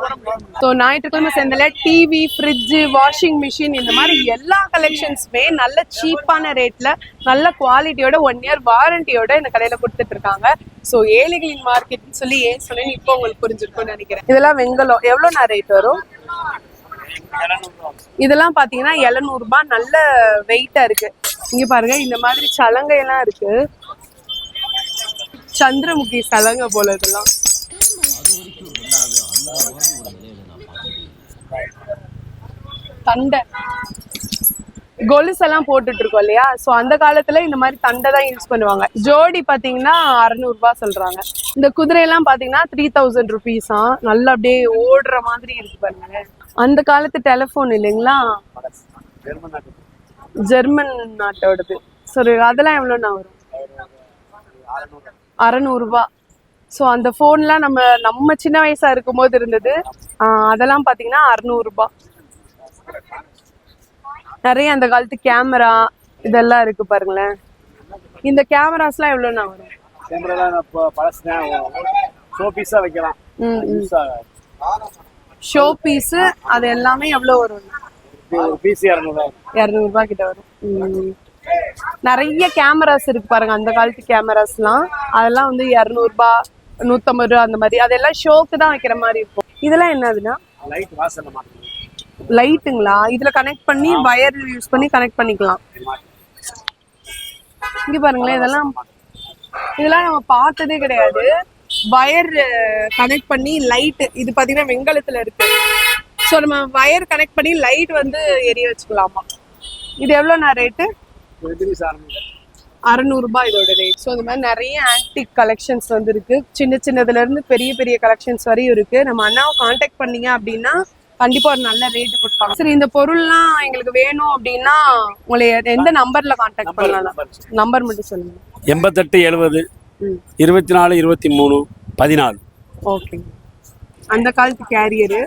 ஸோ ஞாயிற்றுக்கிழமை சேர்ந்தல டிவி ஃப்ரிட்ஜு வாஷிங் மிஷின் இந்த மாதிரி எல்லா கலெக்ஷன்ஸுமே நல்ல சீப்பான ரேட்ல நல்ல குவாலிட்டியோட ஒன் இயர் வாரண்டியோட இந்த கடையில கொடுத்துட்டு இருக்காங்க. ஸோ ஏழைகளின் மார்க்கெட்னு சொல்லி ஏன் சொன்னேன்னு இப்போ உங்களுக்கு புரிஞ்சிருக்கும்னு நினைக்கிறேன். இதெல்லாம் வெங்கலம். எவ்வளோ நான் ரேட் வரும்? இதெல்லாம் பாத்தீங்கன்னா 700 ரூபாய் நல்ல வெயிட்டா இருக்கு. இங்க பாருங்க இந்த மாதிரி சலங்கை எல்லாம் இருக்கு. சந்திரமுகி சலங்கை போல இதெல்லாம். தண்டை. கொலுசு எல்லாம் போட்டுட்டு இருக்கோம் இல்லையா? சோ அந்த காலத்துல இந்த மாதிரி தண்டை தான் யூஸ் பண்ணுவாங்க. ஜோடி பாத்தீங்கன்னா 600 ரூபாய் சொல்றாங்க. இந்த குதிரை எல்லாம் பாத்தீங்கன்னா த்ரீ தௌசண்ட் ருபீஸா நல்லா அப்படியே ஓடுற மாதிரி இருக்கு பாருங்க. அந்த காலத்து டெலிஃபோன் இல்லைங்களா? ஜெர்மன் நாட்டோடது. சரி அதெல்லாம் எவ்வளோண்ணா வரும்? அறநூறுபா. ஸோ அந்த ஃபோன்லாம் நம்ம நம்ம சின்ன வயசா இருக்கும்போது இருந்தது. ஆஹ் அதெல்லாம் பார்த்தீங்கன்னா அறநூறுபா. நிறைய அந்த காலத்து கேமரா இதெல்லாம் இருக்கு பாருங்களேன். இந்த கேமராஸ்லாம் எவ்வளோண்ணா வரும்? ஷோ பீஸு அது எல்லாமே எவ்வளோ வரும்? இரநூறுபா கிட்ட வரும். நிறைய கேமராஸ் இருக்கு பாருங்க அந்த காலத்து கேமராஸ்லாம் அதெல்லாம் வந்து இரநூறுபா நூற்றம்பது ரூபா அந்த மாதிரி. அதெல்லாம் ஷோக்கு தான் வைக்கிற மாதிரி இருக்கும். இதெல்லாம் என்னதுன்னா லைட்டுங்களா? இதுல கனெக்ட் பண்ணி வயர் யூஸ் பண்ணி கனெக்ட் பண்ணிக்கலாம். இங்க பாருங்களேன் இதெல்லாம் இதெல்லாம் நம்ம பார்த்ததே கிடையாது. வயர் கனெக்ட் பண்ணி லைட் இது பாத்தீங்கன்னா வெங்கலத்துல இருக்கு. ஸோ நம்ம வயர் கனெக்ட் பண்ணி லைட் வந்து எரிய வச்சுக்கலாமா? இது எவ்வளோண்ணா ரேட்டு அறநூறுபா இதோட ரேட் ஸோ இந்த மாதிரி நிறைய ஆன்டிக் கலெக்ஷன்ஸ் வந்து இருக்கு. சின்ன சின்னதுல இருந்து பெரிய பெரிய கலெக்ஷன்ஸ் வரையும் இருக்கு. நம்ம அண்ணாவை காண்டாக்ட் பண்ணீங்க அப்படின்னா கண்டிப்பா ஒரு நல்ல ரேட் கொடுப்பாங்க. சரி இந்த பொருள்லாம் எங்களுக்கு வேணும் அப்படின்னா உங்களை எந்த நம்பர்ல காண்டாக்ட் பண்ணலாம்? நம்பர் மட்டும் சொல்லுங்க. எண்பத்தெட்டு எழுபது. இருபத்தி நாலு இருபத்தி மூணு பதினாலு. ஓகே அந்த காலத்து கேரியரு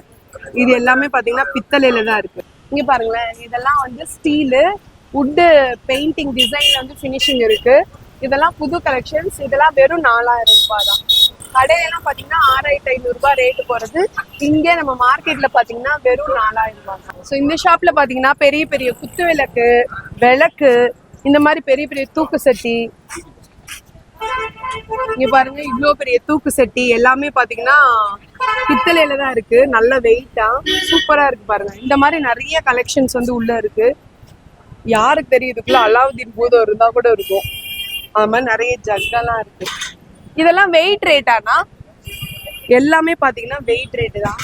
இது எல்லாமே பாத்தீங்கன்னா பித்தளையில தான் இருக்கு. இங்க பாருங்களேன் இதெல்லாம் வந்து ஸ்டீலு வுட்டு பெயிண்டிங் டிசைன்ல வந்து ஃபினிஷிங் இருக்கு. இதெல்லாம் புது கலெக்ஷன்ஸ் இதெல்லாம் வெறும் நாலாயிரம் ரூபாய் தான் கடையில எல்லாம் பாத்தீங்கன்னா ஆறாயிரத்தி ஐநூறு ரூபாய் ரேட்டு போறது. இங்கே நம்ம மார்க்கெட்ல பார்த்தீங்கன்னா வெறும் நாலாயிரம் ரூபாய் ஸோ இந்த ஷாப்ல பார்த்தீங்கன்னா பெரிய பெரிய குத்து விளக்கு விளக்கு இந்த மாதிரி பெரிய பெரிய தூக்கு சட்டி. இங்க பாருங்க இவ்வளோ பெரிய தூக்கு சட்டி. எல்லாமே பாத்தீங்கன்னா பித்தளையில தான் இருக்கு. நல்ல வெயிட்டா சூப்பரா இருக்கு பாருங்க. இந்த மாதிரி நிறைய கலெக்ஷன்ஸ் வந்து உள்ள இருக்கு. யாருக்கு தெரியும்? இதுக்குள்ள அலாவுதீன் பூதம் இருந்தா கூட இருக்கும். அது மாதிரி நிறைய ஜக்கெல்லாம் இருக்கு. இதெல்லாம் வெயிட் ரேட்டானா எல்லாமே பாத்தீங்கன்னா வெயிட் ரேட்டு தான்.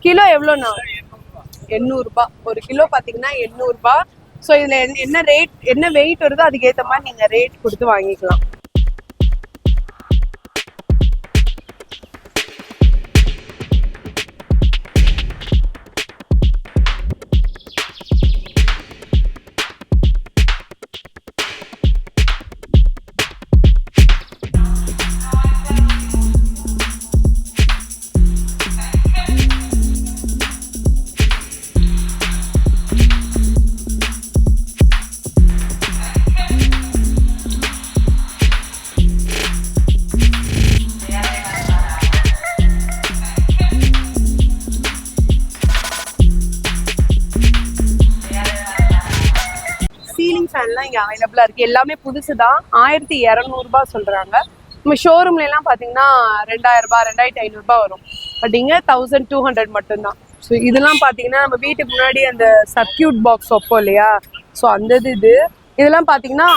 கிலோ எவ்வளோண்ணா? எண்ணூறுபா. ஒரு கிலோ பாத்தீங்கன்னா எண்ணூறுபா. ஸோ இதுல என்ன- ரேட் என்ன வெயிட் வருதோ அதுக்கு ஏத்த மாதிரி நீங்க ரேட் கொடுத்து வாங்கிக்கலாம். அவைலபிளா இருக்கு. எல்லாமே புதுசு தான் ஆயிரத்தி இரநூறுபா சொல்றாங்க. நம்ம ஷோரூம்ல எல்லாம் பாத்தீங்கன்னா ரெண்டாயிரம் ரூபாய் ரெண்டாயிரத்தி ஐநூறுரூபா வரும். பட் தௌசண்ட் டூ ஹண்ட்ரட் மட்டும்தான். ஸோ இதெல்லாம் பாத்தீங்கன்னா நம்ம வீட்டுக்கு முன்னாடி அந்த சர்க்கியூட் பாக்ஸ் வைப்போம் இல்லையா? ஸோ அந்த இது இது. இதெல்லாம் பார்த்தீங்கன்னா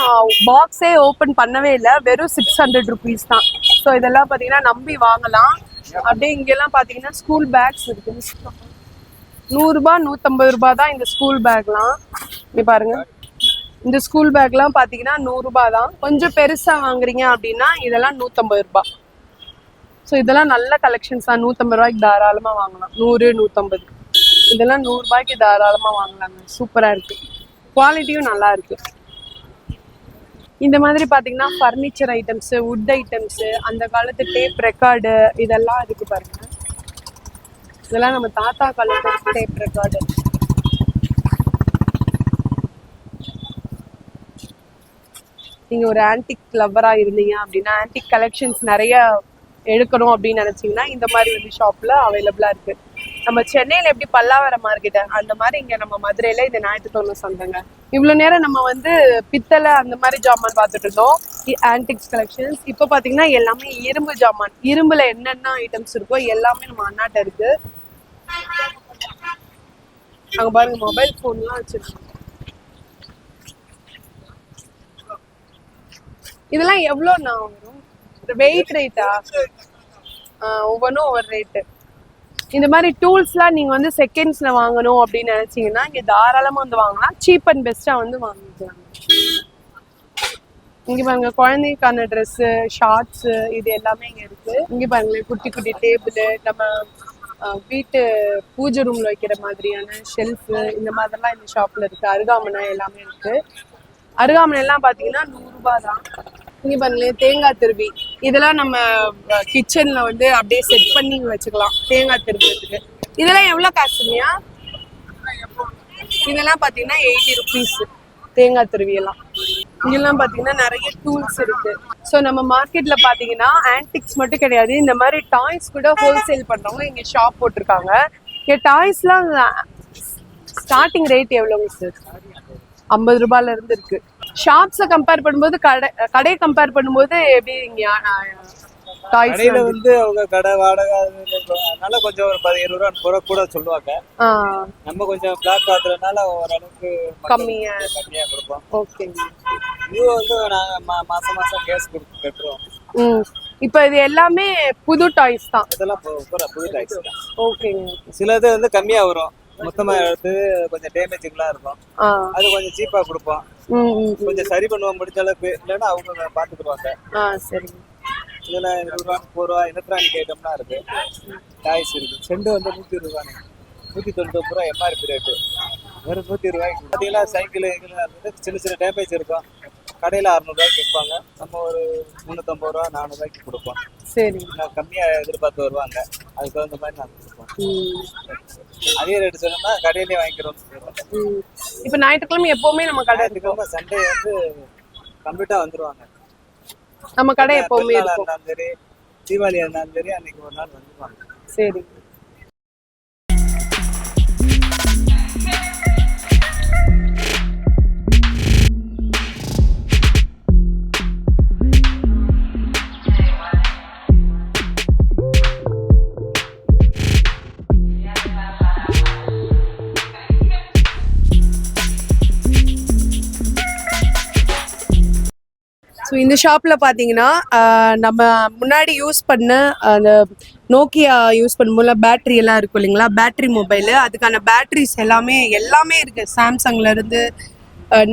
பாக்ஸே ஓப்பன் பண்ணவே இல்லை. வெறும் சிக்ஸ் ஹண்ட்ரட் ருபீஸ் தான். ஸோ இதெல்லாம் பார்த்தீங்கன்னா நம்பி வாங்கலாம். அப்படியே இங்கெல்லாம் பார்த்தீங்கன்னா ஸ்கூல் பேக்ஸ் இருக்குது. நூறுரூபா நூற்றம்பது ரூபாய் தான் இந்த ஸ்கூல் பேக்லாம் நீ பாருங்க. இந்த ஸ்கூல் பேக்லாம் பார்த்தீங்கன்னா நூறுரூபா தான். கொஞ்சம் பெருசாக வாங்குறீங்க அப்படின்னா இதெல்லாம் நூற்றம்பது ரூபா ஸோ இதெல்லாம் நல்ல கலெக்ஷன்ஸ் தான். நூற்றம்பது ரூபாய்க்கு தாராளமாக வாங்கலாம். நூறு நூற்றம்பது இதெல்லாம் நூறுரூபாய்க்கு தாராளமாக வாங்கலாங்க. சூப்பராக இருக்கு. குவாலிட்டியும் நல்லா இருக்கு. இந்த மாதிரி பார்த்தீங்கன்னா ஃபர்னிச்சர் ஐட்டம்ஸு வுட் ஐட்டம்ஸு அந்த காலத்து டேப் ரெக்கார்டு இதெல்லாம் இருக்குது பாருங்க. இதெல்லாம் நம்ம தாத்தா காலத்து டேப் ரெக்கார்டு நீங்க ஒரு ஆன்டிக் லவ்வரா இருந்தீங்க அப்படின்னா ஆன்டிக் கலெக்ஷன்ஸ் நிறைய எடுக்கணும் அப்படின்னு நினைச்சீங்கன்னா இந்த மாதிரி வந்து ஷாப்ல அவைலபிளா இருக்கு. நம்ம சென்னையில எப்படி பல்லாவரம் மார்க்கெட் அந்த மாதிரி இங்க நம்ம மதுரையில இந்த ஞாயிற்றுக்கிழமை சொந்தங்க. இவ்வளவு நேரம் நம்ம வந்து பித்தளை அந்த மாதிரி ஜாமான் பார்த்துட்டு இருந்தோம். ஆன்டிக்ஸ் கலெக்ஷன்ஸ் இப்போ பாத்தீங்கன்னா எல்லாமே இரும்பு ஜாமான். இரும்புல என்னென்ன ஐட்டம்ஸ் இருக்கோ எல்லாமே நம்ம அண்ணாட்ட இருக்கு. அங்க பாருங்க மொபைல் ஃபோன்லாம் வச்சிருக்கோம் இதெல்லாம் எவ்வளோண்ணா வரும்? வெயிட் ரேட்டா ஒவ்வொன்றும் ஒவ்வொரு ரேட்டு இந்த மாதிரி டூல்ஸ்லாம் நீங்கள் வந்து செகண்ட்ஸில் வாங்கணும் அப்படின்னு நினச்சிங்கன்னா இங்கே தாராளமாக வந்து வாங்கலாம். சீப் அண்ட் பெஸ்ட்டாக வந்து வாங்கிக்கலாம். இங்கே பாருங்க குழந்தைக்கான ட்ரெஸ்ஸு ஷார்ட்ஸு இது எல்லாமே இங்கே இருக்குது இங்கே பாருங்களேன் குட்டி குட்டி டேபிள் நம்ம அஹ், வீட்டு பூஜை ரூமில் வைக்கிற மாதிரியான ஷெல்ஃபு இந்த மாதிரிலாம் இந்த ஷாப்பில் இருக்குது அருகாமனா எல்லாமே இருக்குது அருகாமனை எல்லாம் பார்த்தீங்கன்னா நூறுரூபா தான் இங்கே பாருங்களேன் தேங்காய் திருவி. இதெல்லாம் நம்ம கிச்சனில் வந்து அப்படியே செட் பண்ணி வச்சுக்கலாம் தேங்காய் திருவுறதுக்கு. இதெல்லாம் எவ்வளோ காசுங்கய்யா இதெல்லாம் பார்த்தீங்கன்னா எயிட்டி ருபீஸ் தேங்காய் திருவியெல்லாம். இங்கெல்லாம் பார்த்தீங்கன்னா நிறைய டூல்ஸ் இருக்கு. ஸோ நம்ம மார்க்கெட்ல பார்த்தீங்கன்னா ஆன்டிக்ஸ் மட்டும் கிடையாது. இந்த மாதிரி டாய்ஸ் கூட ஹோல்சேல் பண்றவங்க இங்க ஷாப் போட்டிருக்காங்க. இங்க டாய்ஸ்லாம் ஸ்டார்டிங் ரேட் எவ்வளோங்க சார் ஐம்பது ரூபாயில இருந்து இருக்கு. ஷாப்ஸை கம்பேர் பண்ணும்போது கடை கடையை கம்பேர் பண்ணும்போது எப்படி இங்க டாய்ஸ் கடையில வந்து? அவங்க கடை வாடகை அதனால கொஞ்சம் ஒரு பதி இருபது ரூபா முப்பது ரூபா கூட சொல்லுவாங்க. நம்ம கொஞ்சம் பிளாக் பாத்துறதுனால ஓரளவுக்கு கம்மியா. கம்மியா கொடுப்போம். ஓகேங்க இது வந்து நாங்க மாசம் மாசம் கேஸ் கொடுத்து கட்டுறோம். இப்போ இது எல்லாமே புது டாய்ஸ் தான். இதெல்லாம் புது டாக்ஸ் தான். ஓகேங்க சிலது வந்து கம்மியா வரும். மொத்தமா எடுத்து கொஞ்சம் டேமேஜிங்லாம் இருக்கும். அது கொஞ்சம் சீப்பா கொடுப்போம். கொஞ்சம் சரி பண்ணுவோம் முடிஞ்ச அளவுக்கு. இல்லைன்னா அவங்க பாத்துக்குருவாங்க ஆ இதுல இருபது ரூபா முப்பது ரூபா எலக்ட்ரானிக் ஐட்டம்லாம் இருக்கு. டாய்ஸ் இருக்கு. செண்டு வந்து நூத்தி இருபது ரூபாய் நூத்தி தொண்ணூத்தி ரூபா எம்ஆர்பி ரேட்டு வெறும் இருபது ரூபாய்க்கு. பார்த்தீங்கன்னா சைக்கிள் வந்து சின்ன சின்ன டேமேஜ் இருக்கும். கடையில் அறுநூறுவாய்க்கு விற்பாங்க. நம்ம ஒரு முந்நூற்றம்பது ரூபா நானூறுவாய்க்கு கொடுப்போம். சரிங்க நான் கம்மியாக எதிர்பார்த்து வருவாங்க. அதுக்கு தகுந்த மாதிரி நான் கொடுப்போம். அதே ரேட்டு சொன்னோம்னா கடையிலேயே வாங்கிக்கிறோம்னு சொல்லுவாங்க ம். இப்போ ஞாயிற்றுக்கிழமை எப்பவுமே நம்ம கடை இருக்கும். சண்டே வந்து கம்ப்ளீட்டாக வந்துருவாங்க. நம்ம கடை எப்பவுமே இருக்கும். இருந்தாலும் சரி தீபாவளியா இருந்தாலும் சரி அன்னைக்கு ஒரு நாள் வந்துருவாங்க. சரி. ஸோ இந்த ஷாப்பில் பார்த்தீங்கன்னா நம்ம முன்னாடி யூஸ் பண்ண அந்த நோக்கியா யூஸ் பண்ணும்போது பேட்டரி எல்லாம் இருக்கும் இல்லைங்களா? பேட்டரி மொபைலு அதுக்கான பேட்டரிஸ் எல்லாமே எல்லாமே இருக்குது சாம்சங்லேருந்து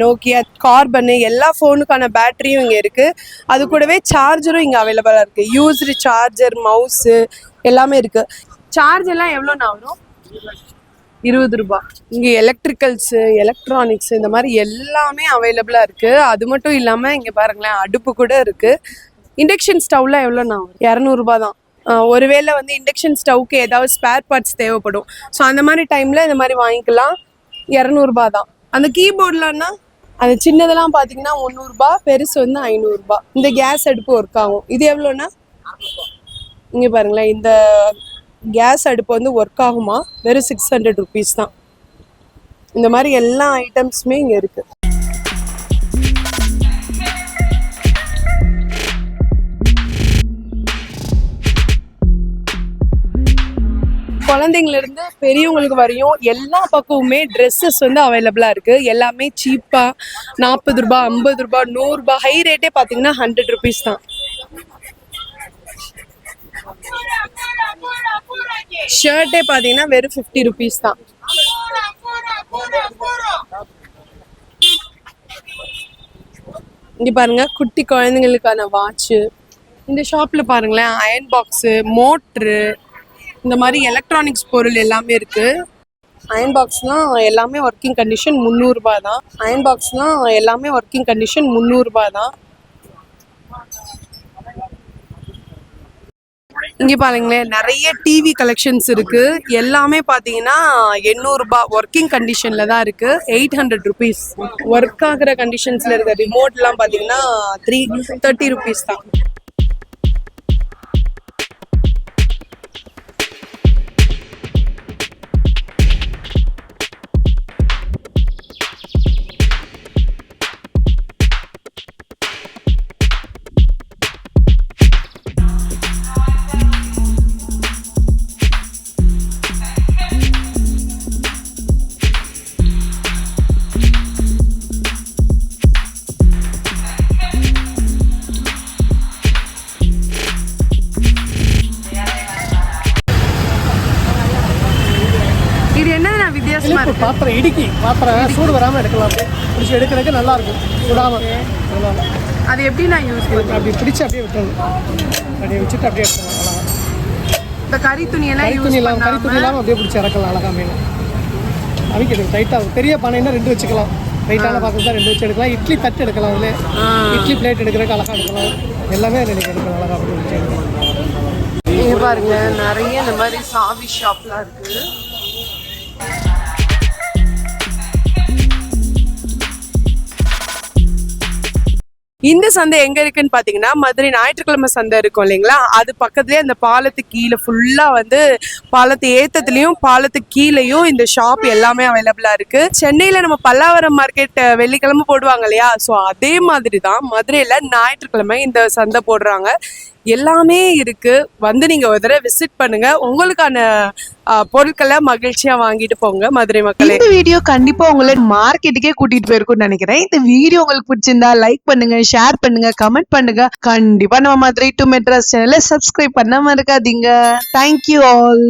நோக்கியா கார்பனு எல்லா ஃபோனுக்கான பேட்டரியும் இங்கே இருக்குது அது கூடவே சார்ஜரும் இங்கே அவைலபிளாக இருக்குது யூஸ்டு சார்ஜர் மவுஸு எல்லாமே இருக்குது சார்ஜ் எல்லாம் எவ்வளோண்ணா வரும் இருபது ரூபாய் இங்கே எலக்ட்ரிக்கல்ஸு எலக்ட்ரானிக்ஸ் இந்த மாதிரி எல்லாமே அவைலபிளாக இருக்குது அது மட்டும் இல்லாமல் இங்கே பாருங்களேன் அடுப்பு கூட இருக்குது இண்டக்ஷன் ஸ்டவ்லாம் எவ்வளோண்ணா? இரநூறுபா தான். ஒருவேளை வந்து இண்டக்ஷன் ஸ்டவ்க்கு ஏதாவது ஸ்பேர் பார்ட்ஸ் தேவைப்படும். ஸோ அந்த மாதிரி டைமில் இந்த மாதிரி வாங்கிக்கலாம். இரநூறுபா தான். அந்த கீபோர்ட்லன்னா அந்த சின்னதெல்லாம் பார்த்தீங்கன்னா முந்நூறுபா பெருசு வந்து ஐநூறுரூபா இந்த கேஸ் அடுப்பு ஒர்க் ஆகும். இது எவ்வளோண்ணா? இங்கே பாருங்களேன் இந்த கேஸ் அடுப்பு வந்து ஒர்க் ஆகுமா? வெறும் சிக்ஸ் ஹண்ட்ரட் ருபீஸ் தான். இந்த மாதிரி எல்லா ஐட்டம்ஸுமே இங்கே இருக்குது குழந்தைங்கலேருந்து பெரியவங்களுக்கு வரையும் எல்லா பக்கமுமே ட்ரெஸ்ஸஸ் வந்து அவைலபிளாக இருக்குது எல்லாமே சீப்பாக நாற்பது ரூபா ஐம்பது ரூபா நூறுரூபா ஹை ரேட்டே பார்த்தீங்கன்னா ஹண்ட்ரட் ருபீஸ் தான். ஷர்ட்டே பார்த்தீங்கன்னா வெறும் ஃபிஃப்டி ருபீஸ் தான். இங்கே பாருங்க குட்டி குழந்தைங்களுக்கான வாட்சு இந்த ஷாப்பில் பாருங்களேன் அயன் பாக்ஸு மோட்ரு இந்த மாதிரி எலக்ட்ரானிக்ஸ் பொருள் எல்லாமே இருக்கு. அயன் பாக்ஸ்லாம் எல்லாமே ஒர்க்கிங் கண்டிஷன் முந்நூறுரூபா தான். அயன் பாக்ஸ்லாம் எல்லாமே ஒர்க்கிங் கண்டிஷன் முந்நூறுரூபா தான். இங்கே பாருங்களேன் நிறைய டிவி கலெக்ஷன்ஸ் இருக்கு. எல்லாமே பாத்தீங்கன்னா எண்ணூறுபா ஒர்க்கிங் கண்டிஷனில் தான் இருக்கு. எயிட் ஹண்ட்ரட் ருபீஸ் ஒர்க் ஆகுற கண்டிஷன்ஸ்ல இருக்க ரிமோட்லாம் பாத்தீங்கன்னா த்ரீ தேர்ட்டி ருபீஸ் தான். பாத்திரம் சூடு வராமல் எடுக்கலாம் பிடிச்சி எடுக்கிறதுக்கு நல்லா இருக்கும் சுடாம அதனால அது எப்படி நான் யூஸ் பண்ணுவேன் அப்படி பிடிச்சி அப்படியே விட்டுறணும் அப்படியே வச்சுட்டு அப்படியே எடுத்துக்கலாம் அழகா இந்த கறி துணியெல்லாம் கறி துணி இல்லாமல் கறி துணி இல்லாமல் அப்படியே பிடிச்சி இறக்கலாம் அழகா மீன். அவிக்கிறது டைட்டாக பெரிய பானைன்னா ரெண்டு வச்சுக்கலாம். டைட்டான பாத்திரம் தான் ரெண்டு வச்சு எடுக்கலாம். இட்லி தட்டு எடுக்கலாம் அதில் இட்லி பிளேட் எடுக்கிறதுக்கு அழகா எடுக்கலாம். எல்லாமே நீங்கள் எடுக்கலாம். அழகா அப்படி வச்சு எடுக்கலாம் இங்க பாருங்க நிறைய இந்த மாதிரி சாவி ஷாப்லாம் இருக்கு. இந்த சந்தை எங்க இருக்குன்னு பாத்தீங்கன்னா மதுரை ஞாயிற்றுக்கிழமை சந்தை இருக்கும் இல்லைங்களா? அது பக்கத்துலயே அந்த பாலத்து கீழே ஃபுல்லா வந்து பாலத்து ஏத்தத்துலயும் பாலத்துக்கு கீழேயும் இந்த ஷாப் எல்லாமே அவைலபிளா இருக்கு. சென்னையில நம்ம பல்லாவரம் மார்க்கெட் வெள்ளிக்கிழமை போடுவாங்க இல்லையா? ஸோ அதே மாதிரி தான் மதுரையில ஞாயிற்றுக்கிழமை இந்த சந்தை போடுறாங்க. எல்லாமே இருக்கு. வந்து நீங்க ஒரு தடவை விசிட் பண்ணுங்க. உங்களுக்கான பொருட்களை மகிழ்ச்சியா வாங்கிட்டு போங்க மதுரை மக்களே. இந்த வீடியோ கண்டிப்பா உங்களை மார்க்கெட்டுக்கே கூட்டிட்டு போயிருக்கும்னு நினைக்கிறேன். இந்த வீடியோ உங்களுக்கு பிடிச்சிருந்தா லைக் பண்ணுங்க ஷேர் பண்ணுங்க கமெண்ட் பண்ணுங்க. கண்டிப்பா நம்ம மதுரை டு மெட்ராஸ் சேனலை சப்ஸ்கிரைப் பண்ணாம இருக்காதீங்க. Thank you all